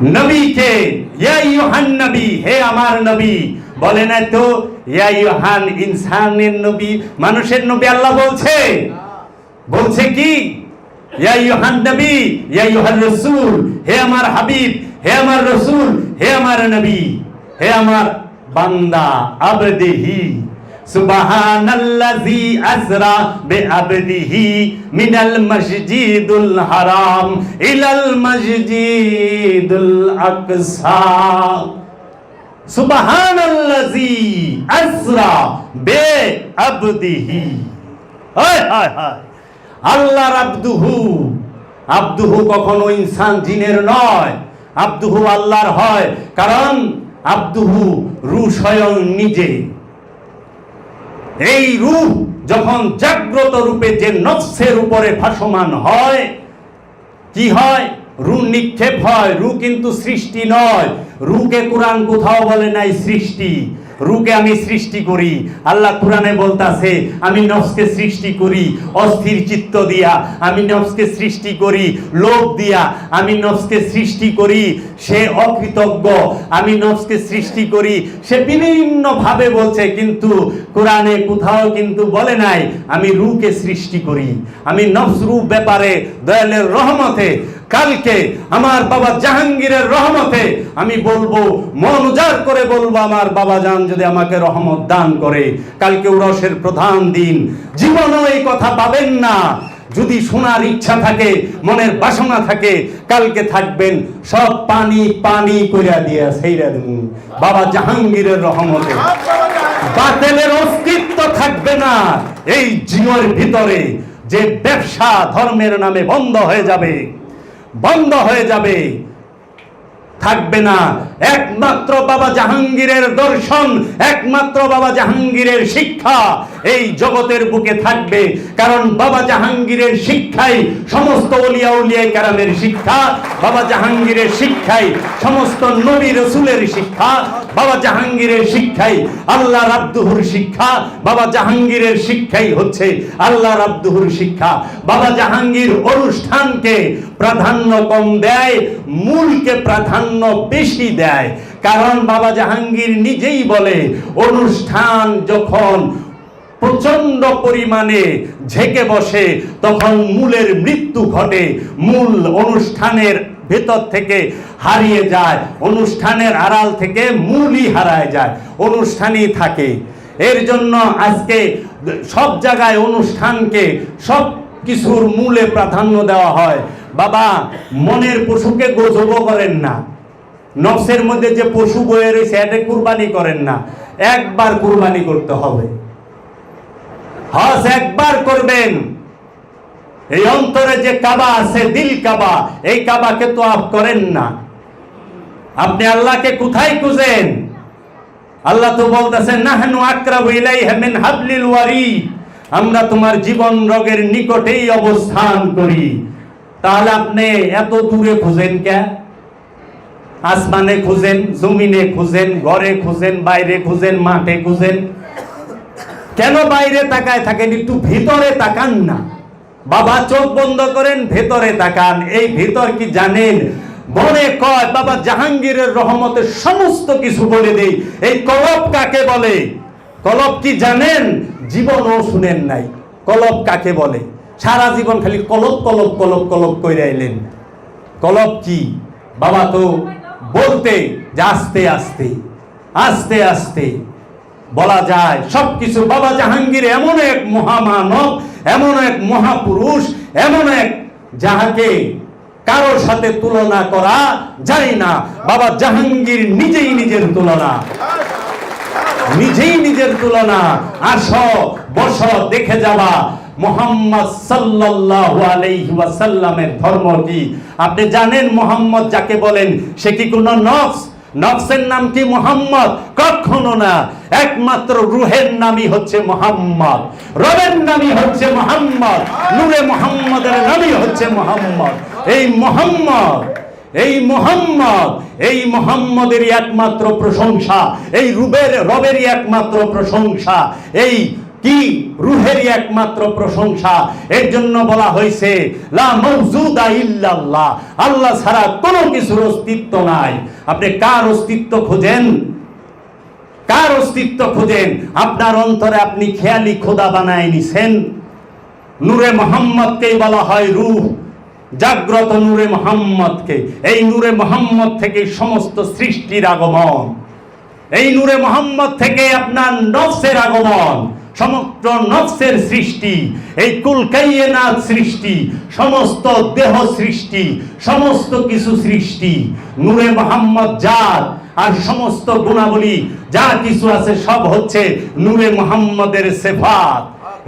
নবীকে নবী, হে আমার নবী। বলে না তো, ইয়া ইউহান ইনসানের নবী, মানুষের নবী আল্লাহ বলছে। বলছে কি? ইয়া ইউহান নবী, ইয়া ইউহান রাসূল, হে আমার হাবিব, হে আমার রাসূল, হে আমার নবী, হে আমার বান্দা, আবদিহি। হায় হায় হায়। আল্লাহর আব্দুহু। আব্দুহু কখনো ইনসান জিনের নয়। আব্দুহু আল্লাহর হয়। কারণ আব্দুহু রু স্বয়ং নিজে। এই রূপ যখন জাগ্রত রূপে যে নফসের উপরে ভাসমান হয়, কি হয়? রু নিক্ষেপ হয় রু কিন্তু সৃষ্টি নয়। রুকে কোরআন কোথাও বলে নাই, সৃষ্টি। রুকে আমি সৃষ্টি করি। আল্লাহ কোরআনে বলতাছে, আমি নফসকে সৃষ্টি করি, অস্থির চিত্ত দিয়া, আমি নফসকে সৃষ্টি করি, লোভ দিয়া, আমি নফসকে সৃষ্টি করি, সে অকৃতজ্ঞ, আমি নফসকে সৃষ্টি করি, সে বিভিন্ন ভাবে বলছে, কিন্তু কোরআনে কোথাও কিন্তু বলে নাই, আমি রুকে সৃষ্টি করি, আমি নফস রূপ ব্যাপারে দয়ালের রহমতে কালকে আমার বাবা জাহাঙ্গীরের রহমতে আমি বলব, মন উজাড় করে বলব, আমার বাবা জান যদি আমাকে রহমত দান করে। কালকে উরসের প্রধান দিন। জীবনও এই কথা পাবেন না। যদি শোনার ইচ্ছা থাকে, মনের বাসনা থাকে, কালকে থাকবেন, সব পানি পানি কইরা দিয়া সেইরা দিন বাবা জাহাঙ্গীরের রহমতে। বাতেলের অস্তিত্ব থাকবে না। এই জীবনের ভিতরে যে ব্যবসা ধর্মের নামে বন্ধ হয়ে যাবে। বন্ধ হয়ে যাবে। থাকবে না। একমাত্র বাবা জাহাঙ্গীরের দর্শন, একমাত্র বাবা জাহাঙ্গীরের শিক্ষা এই জগতের বুকে থাকবে। কারণ বাবা জাহাঙ্গীরের শিক্ষাই সমস্ত উলিয়া উলিয়া কারামের শিক্ষা। বাবা জাহাঙ্গীরের শিক্ষাই সমস্ত নবী রসুলের শিক্ষা। বাবা জাহাঙ্গীরের শিক্ষাই আল্লাহ রাব্দুহুর শিক্ষা। বাবা জাহাঙ্গীরের শিক্ষাই হচ্ছে আল্লাহ রাব্দুহুর শিক্ষা। বাবা জাহাঙ্গীর অনুষ্ঠানকে প্রাধান্য কম দেয়, মূলকে প্রাধান্য বেশি দেয়। কারণ বাবা জাহাঙ্গীর নিজেই বলে, অনুষ্ঠান যখন প্রচণ্ড পরিমাণে ঝেঁকে বসে, তখন মূলের মৃত্যু ঘটে, মূল অনুষ্ঠানের ভেতর থেকে হারিয়ে যায়, অনুষ্ঠানের আড়াল থেকে মূলই হারায় যায়, অনুষ্ঠানই থাকে। এর জন্য আজকে সব জায়গায় অনুষ্ঠানকে সব কিছুর মূলে প্রাধান্য দেওয়া হয়। বাবা, মনের পশুকে গোজব করেন না। নফসের মধ্যে যে পশু বয়ে রয়েছে এটা কুরবানি করেন না। একবার কুরবানি করতে হবে। হজ একবার করবেন। এই অন্তরে যে কাবা আছে, দিল কাবা, এই কাবাকে তো আপ করেন না। আপনি আল্লাহকে কোথায় খুঁজেন? আল্লাহ তো বলতেছেন, নাহনু আকরাবু ইলাইহি মিন হাবলিল ওয়ারিদ। আমরা তোমার জীবন রোগের নিকটেই অবস্থান করি। তাহলে আপনি এত দূরে খুঁজেন কে? আসমানে খুঁজেন, জমিনে খুঁজেন, ঘরে খুঁজেন, বাইরে খুঁজেন, মাঠে খুঁজেন। কেন বাইরে তাকায় থাকেন? একটু ভিতরে তাকান না। বাবা, চোখ বন্ধ করেন, ভেতরে তাকান। এই ভিতর কি জানেন? মনে কয়, বাবা, জাহাঙ্গীরের রহমতের সমস্ত কিছু বলে দেই। এই কলব কাকে বলে? কলব কি জানেন? জীবনও শুনেন নাই। কলব কাকে বলে? সারা জীবন খালি কলব কলব কলব কলব কইরা এলেন কলব কি? বাবা তো বলতে, যে আস্তে আস্তে আস্তে আস্তে বলা যায়। সবকিছু বাবা জাহাঙ্গীর এমন এক মহামানব, এমন এক মহাপুরুষ, এমন এক যাহাকে কারোর সাথে তুলনা করা যায় না। বাবা জাহাঙ্গীর নিজেই নিজের তুলনা। নিজেই নিজের তুলনা। আস, বস, দেখে যাবা। মোহাম্মদ সাল্লাল্লাহু আলাইহি ওয়াসাল্লামের ধর্ম কি? আপনি জানেন মোহাম্মদ যাকে বলেন? সে কি কোনো নফস? নফসের নাম কি মোহাম্মদ? কখনো না। একমাত্র রুহের নামই হচ্ছে মোহাম্মদ। রবের নামই হচ্ছে মোহাম্মদ। নূরে মোহাম্মদের নামই হচ্ছে মোহাম্মদ। এই মোহাম্মদ এই মোহাম্মদ, এই মোহাম্মদেরই একমাত্র প্রশংসা। এই রুবের, রবেরই একমাত্র প্রশংসা। এই কি রুহেরই একমাত্র প্রশংসা? এর জন্য বলা হয়েছে, লা মওজুদা ইল্লাল্লাহ। আল্লাহ ছাড়া কোনো কিছুর অস্তিত্ব নাই। আপনি কার অস্তিত্ব খোঁজেন? কার অস্তিত্ব খোঁজেন? আপনার অন্তরে আপনি খেয়ালি খোদা বানায় নিছেন। নূরে মোহাম্মদকেই বলা হয় রূহ। জাগ্রত নূরে মোহাম্মদকে। এই নূরে মোহাম্মদ থেকে সমস্ত সৃষ্টির আগমন। এই নূরে মোহাম্মদ থেকে আপনার নফসের আগমন। সমগ্র নফসের সৃষ্টি, এই কুলকাইয়েনাথ সৃষ্টি, সমস্ত দেহ সৃষ্টি, সমস্ত কিছু সৃষ্টি, নূরে মোহাম্মদ জাত আর সমস্ত গুণাবলী, যা কিছু আছে সব হচ্ছে নূরে মোহাম্মদের সেফাত।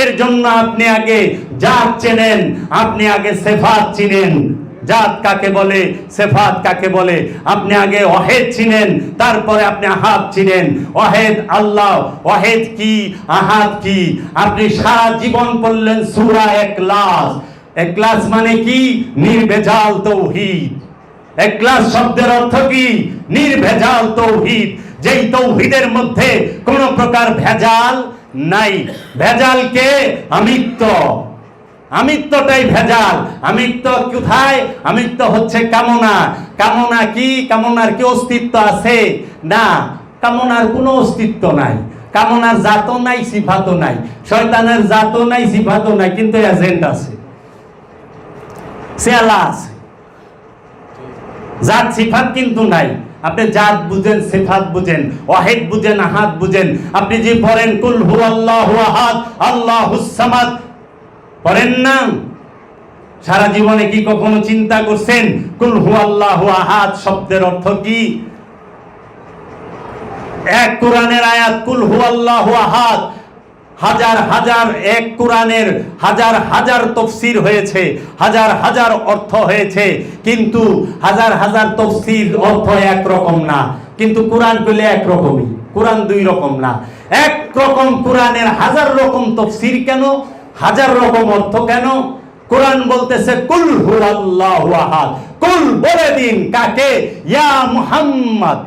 এর জন্য আপনি আগে জাত চেনেন, আপনি আগে সেফাত চিনেন। জাত কাকে বলে, সেফাত কাকে বলে? আপনি আগে অহেদ চিনেন, তারপরে আপনি আহাদ চিনেন। অহেদ আল্লাহ, অহেদ কি, আহাদ কি? আপনি সারা জীবন পড়লেন সুরা একলাস একলাস মানে কি? নির্ভেজাল তৌহিদ। একলাস শব্দের অর্থ কি? নির্ভেজাল তৌহিদ। যেই তৌহিদের মধ্যে কোন প্রকার ভেজাল নাই। ভেজালকে আমিত্ব আমিত্বটাই ভেজাল আমিত্ব কোথায় আমিত্ব হচ্ছে কামনা। কামনা কি? কামনার কি অস্তিত্ব আছে? না, কামনার কোনো অস্তিত্ব নাই। কামনার জাতও নাই, সিফাতও নাই। শয়তানের জাতও নাই, সিফাতও নাই, কিন্তু এজেন্ট আছে। সেলা আছে। জাত, সিফাত কিন্তু নাই। আপনি জাত বুঝেন, সিফাত বুঝেন, ওয়াহিদ বুঝেন, আহাদ বুঝেন। আপনি যে পড়েন, কুল হু আল্লাহু আহাদ আল্লাহুস সামাদ পড়েন না। সারা জীবনে কি কখনো চিন্তা করছেন, কুল হু আল্লাহু আহাদ শব্দের অর্থ কি? এক কোরআনের আয়াত, কুল হু আল্লাহু আহাদ হাজার হাজার এক কোরআনের হাজার হাজার তফসির হয়েছে, হাজার হাজার অর্থ হয়েছে, কিন্তু হাজার হাজার তফসির অর্থ এক রকম না। কিন্তু কোরআন পেলে এক রকমই কোরআন দুই রকম না। এক রকম কোরআনের হাজার রকম তফসির কেন? হাজার রকম অর্থ কেন? কোরআন বলতেছে, কুল হু আল্লাহু আহাদ। কুল বলে দিন কাকে? ইয়া মুহাম্মদ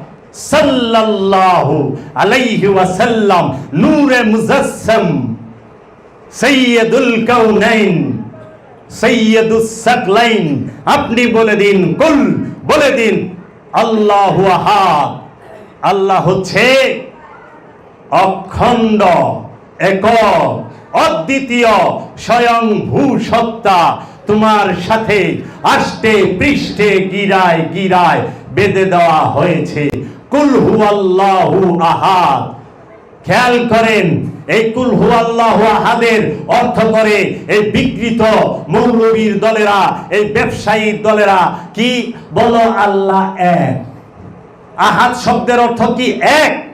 সাল্লাল্লাহু আলাইহি ওয়াসাল্লাম, নূরে মুজাসসাম, সাইয়্যিদুল কাউনাইন, সাইয়্যিদুস সাকলাইন। আপনি বলে দিন, কুল বলে দিন, আল্লাহু আহাদ। আল্লাহ হচ্ছে অখণ্ড একক অদ্বিতীয় স্বয়ং ভূ সত্তা তোমার সাথে আষ্টে পৃষ্ঠে গিরায় গিরায় বেঁধে দেওয়া হয়েছে। কুল হু আল্লাহু আহাদ। খেয়াল করেন, এই কুল হু আল্লাহ আহাদের অর্থ করে এই বিকৃত মৌলবীর দলেরা, এই ব্যবসায়ীর দলেরা কি? বলো আল্লাহ এক। আহাদ শব্দের অর্থ কি? এক।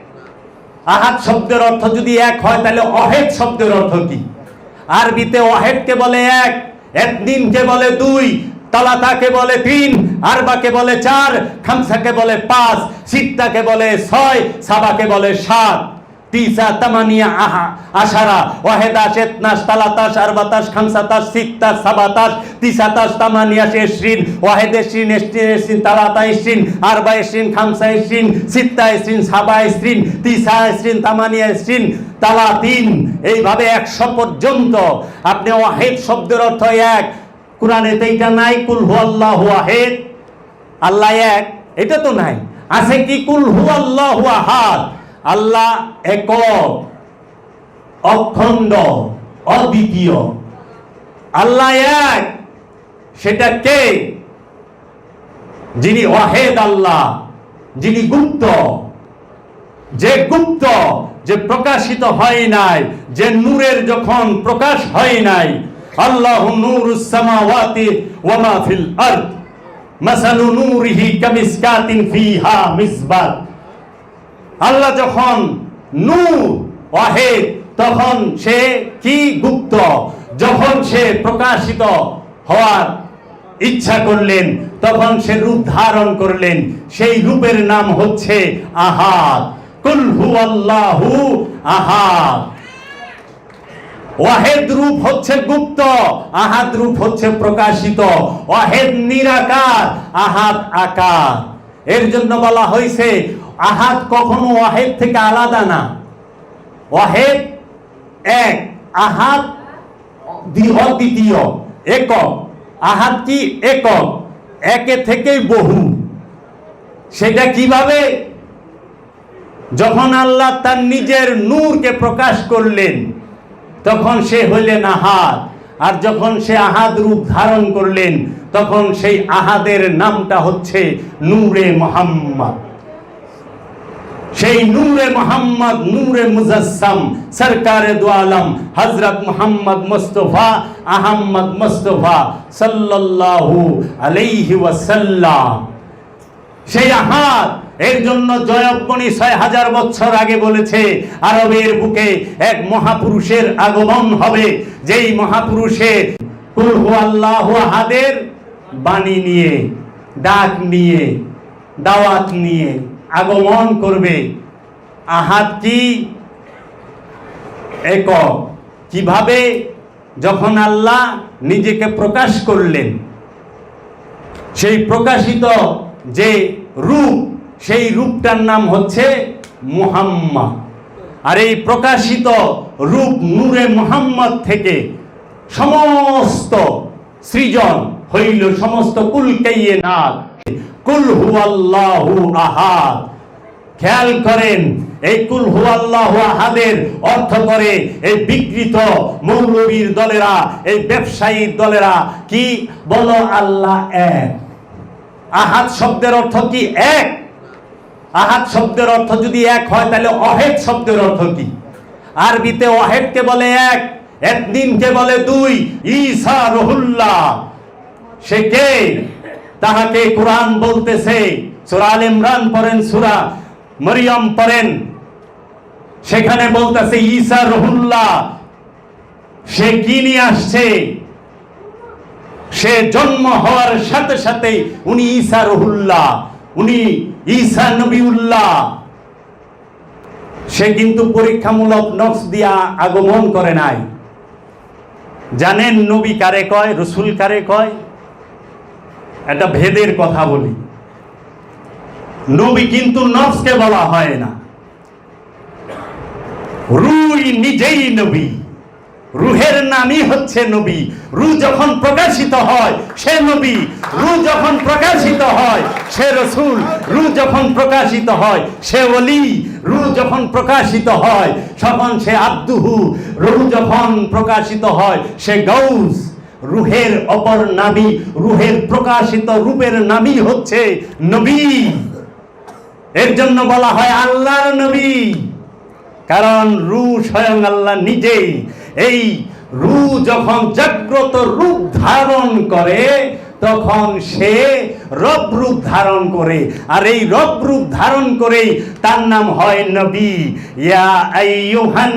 আহাদ শব্দের অর্থ যদি এক হয়, তাহলে অহেদ শব্দের অর্থ কি? আরবিতে অহেদকে বলে এক একদিনকে বলে দুই, তালাতাকে বলে তিন, আরবাকে বলে চার, খামসাকে বলে পাঁচ, সিত্তাকে বলে ছয়, সাবাকে বলে সাত। তিসা তামানিয়া আহা, আশারা, ওয়াহেদা শেতনাস তালাতাস আরবাতাস খামসাতাস সিত্তাস সাবাতাস তিসাতাস তামানিয়া শেষরিন ওয়াহেদে শ্রিন এসরিন এসরিন তালাতা এসরিন আরবা এসরিন খামসা এসরিন সিত্তা এসরিন সাবা এসরিন তিসা এসরিন তামানিয়া এসরিন তালা তিন এইভাবে একশো পর্যন্ত। আপনি ওয়াহেদ শব্দের অর্থ এক। কোরআনেতে এইটা নাই, কুল হু আল্লাহ ওয়াহেদ। আল্লাহ এক, এটা তো নাই। আছে কি কুল হু আল্লাহ আহাদ? আল্লাহ এক অখণ্ড, অদ্বিতীয়। আল্লাহ এক, সেটা কে? যিনি ওয়াহেদ আল্লাহ, যিনি গুপ্ত। যে গুপ্ত, যে প্রকাশিত হয় নাই, যে নূরের যখন প্রকাশ হয় নাই, আল্লাহ নূরুস সামাওয়াতি ওয়া মা ফিল আরদ। মাসালু নূরিহি কামিসকাতিন ফিহা মিসবাত। আল্লাহ যখন নূর ওয়াহেদ তখন সে কি গুপ্ত? যখন সে প্রকাশিত হওয়ার ইচ্ছা করলেন, তখন সে রূপ ধারণ করলেন। সেই রূপের নাম হচ্ছে আহাদ। কুল হু আল্লাহু আহাদ। ওয়াহেদ রূপ হচ্ছে গুপ্ত, আহাদ রূপ হচ্ছে প্রকাশিত। ওয়াহেদ নিরাকার, আহাদ আকার। এর জন্য বলা হয়েছে আহাদ কখনো ওয়াহেদ থেকে আলাদা না। ওয়াহেদ এক আহাত দ্বি- অদ্বিতীয় একক। আহাত কি? একক। একে থেকেই বহু। সেটা কীভাবে? যখন আল্লাহ তার নিজের নূরকে প্রকাশ করলেন, তখন সে হইলেন আহাদ। আর যখন সে আহাদ রূপ ধারণ করলেন, তখন সেই আহাদের নামটা হচ্ছে নূরে মোহাম্মদ। সেই নূরে মোহাম্মদ, নূরে মুজাসসাম, সরকারে দু আলম হজরত মোহাম্মদ মুস্তফা, আহম্মদ মুস্তফা সাল্লাল্লাহু আলাইহি ওয়াসাল্লাম। সেই আহাত এর জন্য জয়বনি ছয় হাজার বছর আগে বলেছে, আরবের বুকে এক মহাপুরুষের আগমন হবে, যেই মহাপুরুষের আল্লাহ আহাদের বাণী নিয়ে, ডাক নিয়ে, দাওয়াত নিয়ে আগমন করবে। আহাত কি? একক কীভাবে যখন আল্লাহ নিজেকে প্রকাশ করলেন, সেই প্রকাশিত যে রূপ, সেই রূপটার নাম হচ্ছে মুহাম্মদ। আর এই প্রকাশিত রূপ নূরে মুহাম্মদ থেকে সমস্ত সৃজন হইল সমস্ত কুলকাইয়ে নাথ আহাদ। খেয়াল করেন, এই কুল হুয়াল্লাহু আহাদের অর্থ করে এই বিকৃত মৌলবীর দলেরা, এই ব্যবসায়ীর দলেরা কি? বলো আল্লাহ এক। আহাদ শব্দের অর্থ কি এক? আহাদ শব্দের অর্থ যদি এক হয়, তাহলে অহেদ শব্দের অর্থ কি? আরবিতে অহেদকে বলে এক একদিনকে বলে দুই, ঈসা রহুল্লাহ। সে কে? তাহাকে কোরআন বলতেছে। সূরা আল ইমরান পড়েন, সূরা মরিয়ম পড়েন। সেখানে বলতেছে, ঈসা রহুল্লাহ, সে কি নিয়ে আসছে? সে জন্ম হওয়ার সাথে সাথে উনি ঈসা রহুল্লাহ, উনি ঈসা নবীউল্লাহ। সে কিন্তু পরীক্ষামূলক নকশ দিয়া আগমন করে নাই। জানেন নবী কারে কয়, রসুল কারে কয়? এটা ভেদের কথা বলি। নবী কিন্তু নফসকে বলা হয় না। রুই নিজেই নবী। রুহের নামই হচ্ছে নবী। রু যখন প্রকাশিত হয়, সে নবী। রু যখন প্রকাশিত হয়, সে রসুল। রু যখন প্রকাশিত হয়, সে অলি রু যখন প্রকাশিত হয়, তখন সে আব্দুহু। রু যখন প্রকাশিত হয়, সে গৌস। রুহের অপর নাবি রুহের প্রকাশিত রূপের নামই হচ্ছে নবী। এর জন্য বলা হয় আল্লাহর নবী। কারণ রু স্বয়ং আল্লাহ নিজেই। এই রু যখন জাগ্রত রূপ ধারণ করে তখন সে রূপ ধারণ করে। আর এই রূপ ধারণ করেই তার নাম হয় নবী। ইয়া আইয়ুহান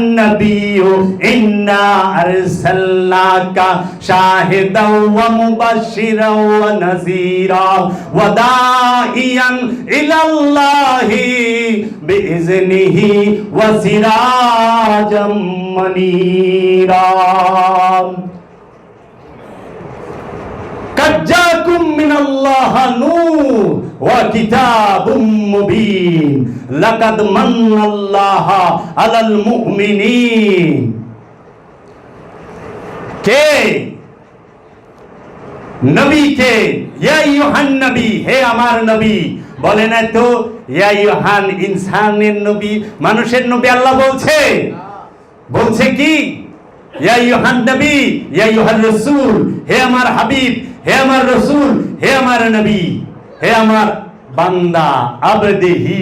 ইন্না আরসালনাকা শাহিদাও ওয়া মুবাশশিরাও ওয়া নাযীরা ওয়া দাইয়ান ইলাল্লাহি বিইজনিহি ওয়া সিরাজাম قد جاءكم من الله نور وكتاب مبين لقد من الله على المؤمنين কে নবী কে ইয়া ইউহান নবী হে আমার নবী বলে না তো ইয়া ইউহান ইনসানের নবী মানুষের নবী আল্লাহ বলছে বলছে কি ইয়া ইউহান নবী ইয়া ইউহান রাসূল হে আমার হাবিব হে আমার রসুল হে আমার নবী হে আমার বান্দা আবদেহি